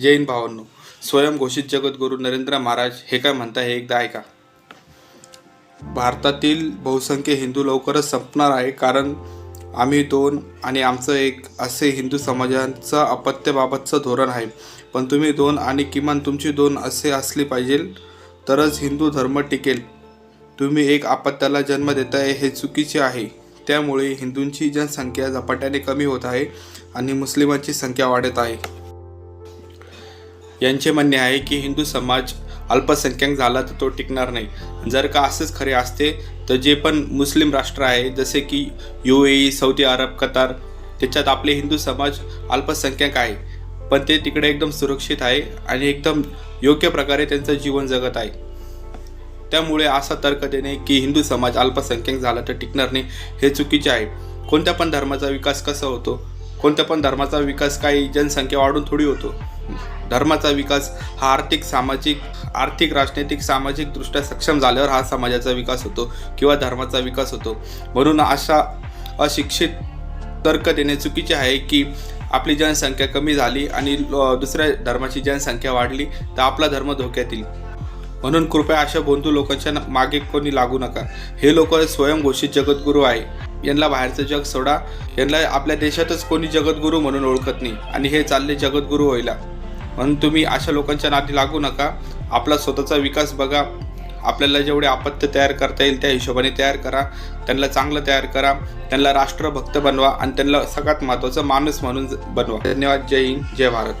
जैन भावांनो. स्वयंघोषित जगद्गुरू नरेंद्र महाराज हे काय म्हणता हे एकदा ऐका. भारतातील बहुसंख्य हिंदू लवकरच संपणार आहे कारण आम्ही दोन आणि आमचं एक असे हिंदू समाजांचं अपत्याबाबतचं धोरण आहे. पण तुम्ही दोन आणि किमान तुमची दोन असे असली पाहिजे तरच हिंदू धर्म टिकेल. तुम्ही एक आपत्याला जन्म देताय हे चुकीचे आहे. त्यामुळे हिंदूंची जनसंख्या झपाट्याने कमी होत आहे आणि मुस्लिमांची संख्या वाढत आहे. यांचे म्हणणे आहे की हिंदू समाज अल्पसंख्याक झाला तर तो टिकणार नाही. जर का असंच खरे असते तर जे पण मुस्लिम राष्ट्र आहे जसे की U A Saudi Arab Qatar त्याच्यात आपले हिंदू समाज अल्पसंख्याक आहे. पण ते तिकडे एकदम सुरक्षित आहे आणि एकदम योग्य प्रकारे त्यांचं जीवन जगत आहे. त्यामुळे असा तर्क देणे की हिंदू समाज अल्पसंख्याक झाला तर टिकणार नाही हे चुकीचे आहे. कोणत्या पण धर्माचा विकास कसा होतो? कोणत्या पण धर्माचा विकास काही जनसंख्या वाढून थोडी होतो. धर्माचा विकास हा आर्थिक सामाजिक आर्थिक राजनैतिक सामाजिक दृष्ट्या सक्षम झाल्यावर हा समाजाचा विकास होतो किंवा धर्माचा विकास होतो. म्हणून अशा अशिक्षित तर्क देणे चुकीचे आहे की आपली जनसंख्या कमी झाली आणि दुसऱ्या धर्माची जनसंख्या वाढली तर आपला धर्म धोक्यात येईल. म्हणून कृपया अशा बंधू लोकांच्या मागे कोणी लागू नका. हे लोक स्वयंघोषित जगद्गुरू आहे. यांना बाहेरचं जग सोडा. यांना आपल्या देशातच कोणी जगद्गुरू म्हणून ओळखत नाही. आणि हे चालले जगद्गुरू व्हायला. म्हणून तुम्ही अशा लोकांच्या नादी लागू नका. आपला स्वतःचा विकास बघा. आपल्याला जेवढे आपत्य तयार करता येईल त्या हिशोबाने तयार करा. त्यांना चांगलं तयार करा. त्यांना राष्ट्रभक्त बनवा आणि त्यांना सगळ्यात महत्त्वाचं माणूस म्हणून बनवा. धन्यवाद. जय हिंद. जय भारत.